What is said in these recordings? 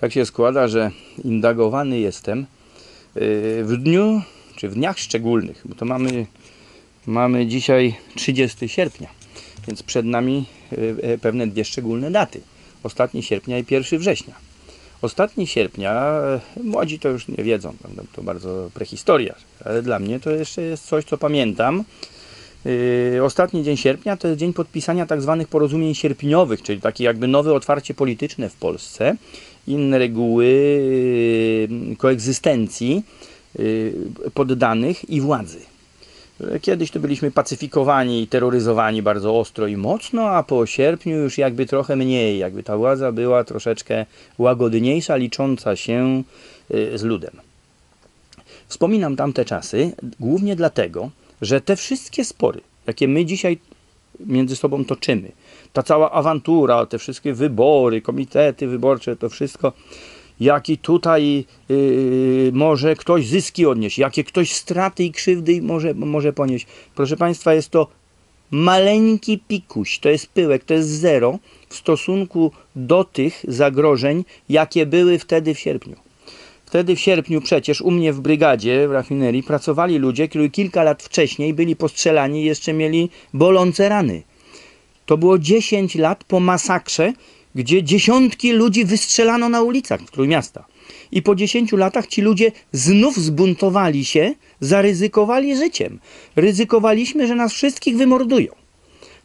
Tak się składa, że indagowany jestem yy, w dniu, czy w dniach szczególnych, bo to mamy, mamy dzisiaj 30 sierpnia, więc przed nami yy, pewne dwie szczególne daty. Ostatni sierpnia i 1 września. Ostatni sierpnia, yy, młodzi to już nie wiedzą, to bardzo prehistoria, ale dla mnie to jeszcze jest coś, co pamiętam. Yy, ostatni dzień sierpnia to jest dzień podpisania tak zwanych porozumień sierpniowych, czyli takie jakby nowe otwarcie polityczne w Polsce, inne reguły yy, koegzystencji yy, poddanych i władzy. Kiedyś to byliśmy pacyfikowani i terroryzowani bardzo ostro i mocno, a po sierpniu już jakby trochę mniej, jakby ta władza była troszeczkę łagodniejsza, licząca się yy, z ludem. Wspominam tamte czasy głównie dlatego, że te wszystkie spory, jakie my dzisiaj między sobą toczymy, ta cała awantura, te wszystkie wybory, komitety wyborcze, to wszystko, jaki tutaj yy, może ktoś zyski odnieść, jakie ktoś straty i krzywdy może, może ponieść. Proszę Państwa, jest to maleńki pikuś, to jest pyłek, to jest zero w stosunku do tych zagrożeń, jakie były wtedy w sierpniu. Wtedy w sierpniu przecież u mnie w brygadzie, w rafinerii, pracowali ludzie, którzy kilka lat wcześniej byli postrzelani i jeszcze mieli bolące rany. To było 10 lat po masakrze, gdzie dziesiątki ludzi wystrzelano na ulicach w Trójmiasta. I po 10 latach ci ludzie znów zbuntowali się, zaryzykowali życiem. Ryzykowaliśmy, że nas wszystkich wymordują.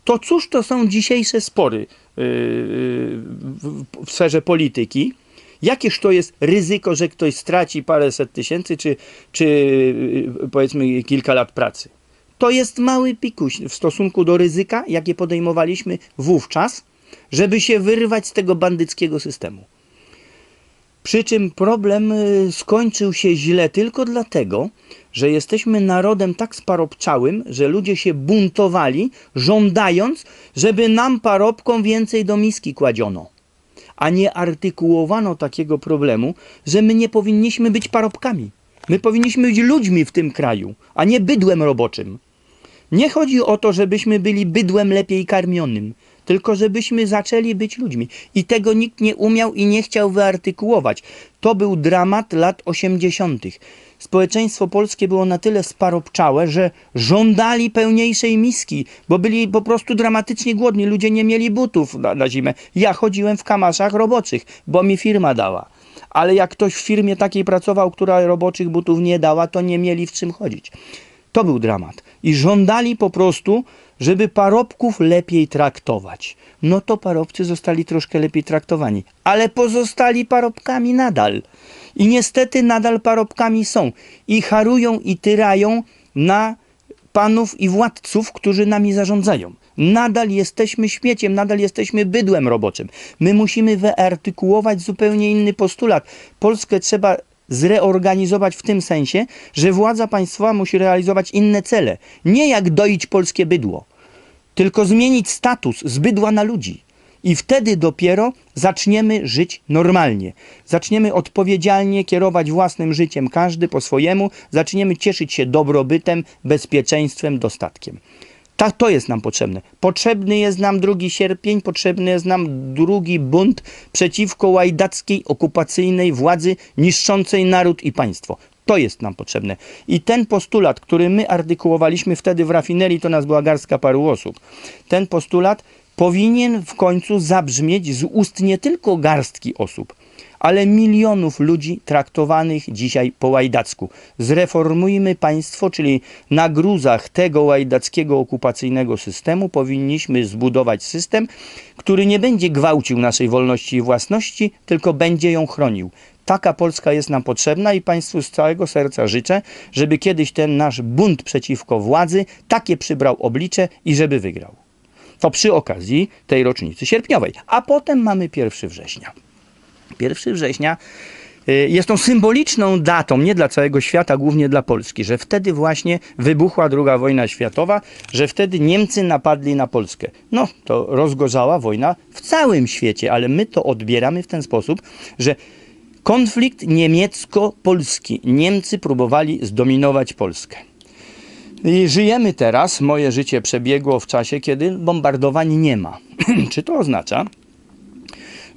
To cóż to są dzisiejsze spory yy, w, w sferze polityki? Jakież to jest ryzyko, że ktoś straci paręset tysięcy, czy, czy yy, powiedzmy kilka lat pracy? To jest mały pikuś w stosunku do ryzyka, jakie podejmowaliśmy wówczas, żeby się wyrwać z tego bandyckiego systemu. Przy czym problem yy, skończył się źle tylko dlatego, że jesteśmy narodem tak sparopczałym, że ludzie się buntowali, żądając, żeby nam parobkom więcej do miski kładziono a nie artykułowano takiego problemu, że my nie powinniśmy być parobkami. My powinniśmy być ludźmi w tym kraju, a nie bydłem roboczym. Nie chodzi o to, żebyśmy byli bydłem lepiej karmionym, tylko żebyśmy zaczęli być ludźmi. I tego nikt nie umiał i nie chciał wyartykułować. To był dramat lat 80. Społeczeństwo polskie było na tyle sparopczałe, że żądali pełniejszej miski, bo byli po prostu dramatycznie głodni. Ludzie nie mieli butów na, na zimę. Ja chodziłem w kamaszach roboczych, bo mi firma dała. Ale jak ktoś w firmie takiej pracował, która roboczych butów nie dała, to nie mieli w czym chodzić. To był dramat. I żądali po prostu, żeby parobków lepiej traktować. No to parobcy zostali troszkę lepiej traktowani, ale pozostali parobkami nadal. I niestety nadal parobkami są. I harują i tyrają na panów i władców, którzy nami zarządzają. Nadal jesteśmy śmieciem, nadal jesteśmy bydłem roboczym. My musimy wyartykułować zupełnie inny postulat. Polskę trzeba zreorganizować w tym sensie, że władza państwowa musi realizować inne cele. Nie jak doić polskie bydło, tylko zmienić status z bydła na ludzi. I wtedy dopiero zaczniemy żyć normalnie. Zaczniemy odpowiedzialnie kierować własnym życiem, każdy po swojemu. Zaczniemy cieszyć się dobrobytem, bezpieczeństwem, dostatkiem. Tak to jest nam potrzebne. Potrzebny jest nam drugi sierpień, potrzebny jest nam drugi bunt przeciwko łajdackiej, okupacyjnej władzy niszczącej naród i państwo. To jest nam potrzebne. I ten postulat, który my artykułowaliśmy wtedy w rafinerii, to nas była garstka paru osób. Ten postulat powinien w końcu zabrzmieć z ust nie tylko garstki osób, ale milionów ludzi traktowanych dzisiaj po łajdacku. Zreformujmy państwo, czyli na gruzach tego łajdackiego okupacyjnego systemu powinniśmy zbudować system, który nie będzie gwałcił naszej wolności i własności, tylko będzie ją chronił. Taka Polska jest nam potrzebna i Państwu z całego serca życzę, żeby kiedyś ten nasz bunt przeciwko władzy takie przybrał oblicze i żeby wygrał. To przy okazji tej rocznicy sierpniowej. A potem mamy 1 września. 1 września y, jest tą symboliczną datą, nie dla całego świata, głównie dla Polski, że wtedy właśnie wybuchła II wojna światowa, że wtedy Niemcy napadli na Polskę. No, to rozgorzała wojna w całym świecie, ale my to odbieramy w ten sposób, że konflikt niemiecko-polski. Niemcy próbowali zdominować Polskę. I żyjemy teraz, moje życie przebiegło w czasie, kiedy bombardowań nie ma. Czy to oznacza,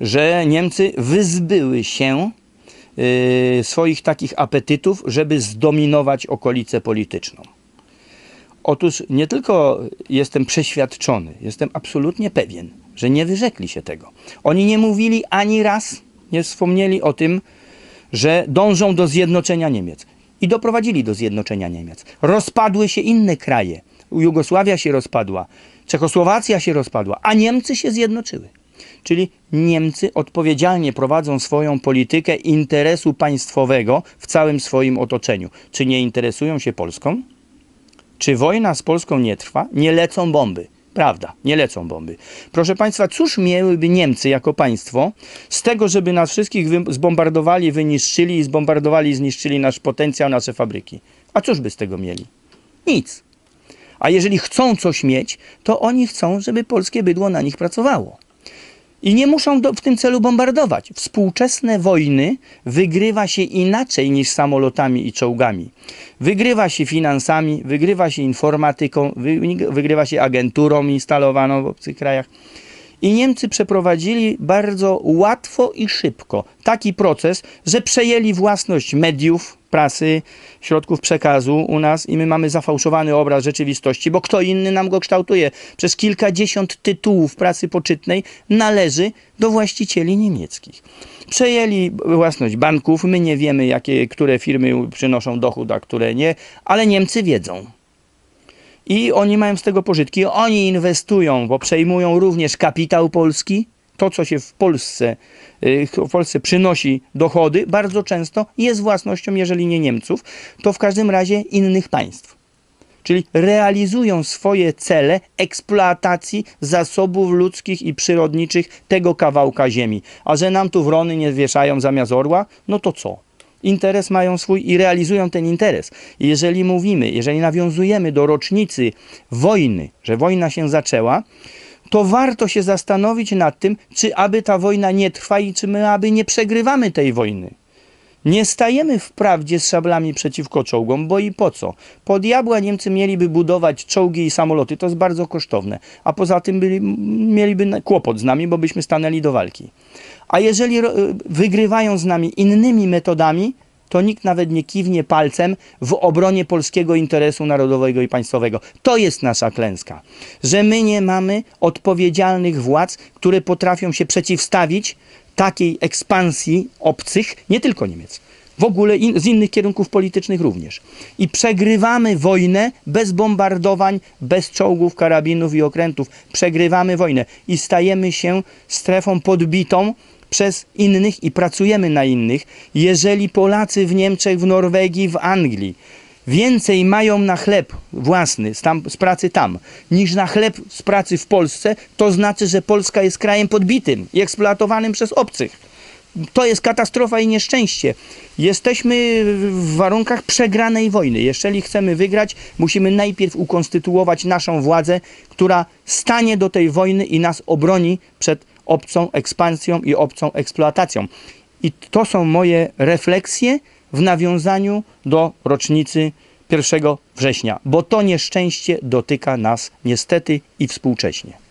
że Niemcy wyzbyły się y, swoich takich apetytów, żeby zdominować okolicę polityczną. Otóż nie tylko jestem przeświadczony, jestem absolutnie pewien, że nie wyrzekli się tego. Oni nie mówili ani raz, nie wspomnieli o tym, że dążą do zjednoczenia Niemiec. I doprowadzili do zjednoczenia Niemiec. Rozpadły się inne kraje. Jugosławia się rozpadła, Czechosłowacja się rozpadła, a Niemcy się zjednoczyły. Czyli Niemcy odpowiedzialnie prowadzą swoją politykę interesu państwowego w całym swoim otoczeniu. Czy nie interesują się Polską? Czy wojna z Polską nie trwa? Nie lecą bomby. Prawda, nie lecą bomby. Proszę Państwa, cóż miałyby Niemcy jako państwo z tego, żeby nas wszystkich zbombardowali, wyniszczyli i zbombardowali zniszczyli nasz potencjał, nasze fabryki? A cóż by z tego mieli? Nic. A jeżeli chcą coś mieć, to oni chcą, żeby polskie bydło na nich pracowało. I nie muszą do, w tym celu bombardować. Współczesne wojny wygrywa się inaczej niż samolotami i czołgami. Wygrywa się finansami, wygrywa się informatyką, wy, wygrywa się agenturą instalowaną w obcych krajach. I Niemcy przeprowadzili bardzo łatwo i szybko taki proces, że przejęli własność mediów, prasy, środków przekazu u nas i my mamy zafałszowany obraz rzeczywistości, bo kto inny nam go kształtuje. Przez kilkadziesiąt tytułów prasy poczytnej należy do właścicieli niemieckich. Przejęli własność banków, my nie wiemy, jakie, które firmy przynoszą dochód, a które nie, ale Niemcy wiedzą. I oni mają z tego pożytki. Oni inwestują, bo przejmują również kapitał polski. To, co się w Polsce, y, w Polsce przynosi dochody, bardzo często jest własnością, jeżeli nie Niemców, to w każdym razie innych państw. Czyli realizują swoje cele eksploatacji zasobów ludzkich i przyrodniczych tego kawałka ziemi. A że nam tu wrony nie wieszają zamiast orła, no to co? Interes mają swój i realizują ten interes. Jeżeli mówimy, jeżeli nawiązujemy do rocznicy wojny, że wojna się zaczęła, to warto się zastanowić nad tym, czy aby ta wojna nie trwa i czy my aby nie przegrywamy tej wojny. Nie stajemy wprawdzie z szablami przeciwko czołgom, bo i po co? Po diabła Niemcy mieliby budować czołgi i samoloty, to jest bardzo kosztowne. A poza tym byli, mieliby kłopot z nami, bo byśmy stanęli do walki. A jeżeli ro- wygrywają z nami innymi metodami, to nikt nawet nie kiwnie palcem w obronie polskiego interesu narodowego i państwowego. To jest nasza klęska. Że my nie mamy odpowiedzialnych władz, które potrafią się przeciwstawić takiej ekspansji obcych, nie tylko Niemiec, w ogóle in, z innych kierunków politycznych również. I przegrywamy wojnę bez bombardowań, bez czołgów, karabinów i okrętów. Przegrywamy wojnę i stajemy się strefą podbitą przez innych i pracujemy na innych. Jeżeli Polacy w Niemczech, w Norwegii, w Anglii więcej mają na chleb własny z, tam, z pracy tam, niż na chleb z pracy w Polsce, to znaczy, że Polska jest krajem podbitym i eksploatowanym przez obcych. To jest katastrofa i nieszczęście. Jesteśmy w warunkach przegranej wojny. Jeżeli chcemy wygrać, musimy najpierw ukonstytuować naszą władzę, która stanie do tej wojny i nas obroni przed obcą ekspansją i obcą eksploatacją. I to są moje refleksje w nawiązaniu do rocznicy 1 września, bo to nieszczęście dotyka nas niestety i współcześnie.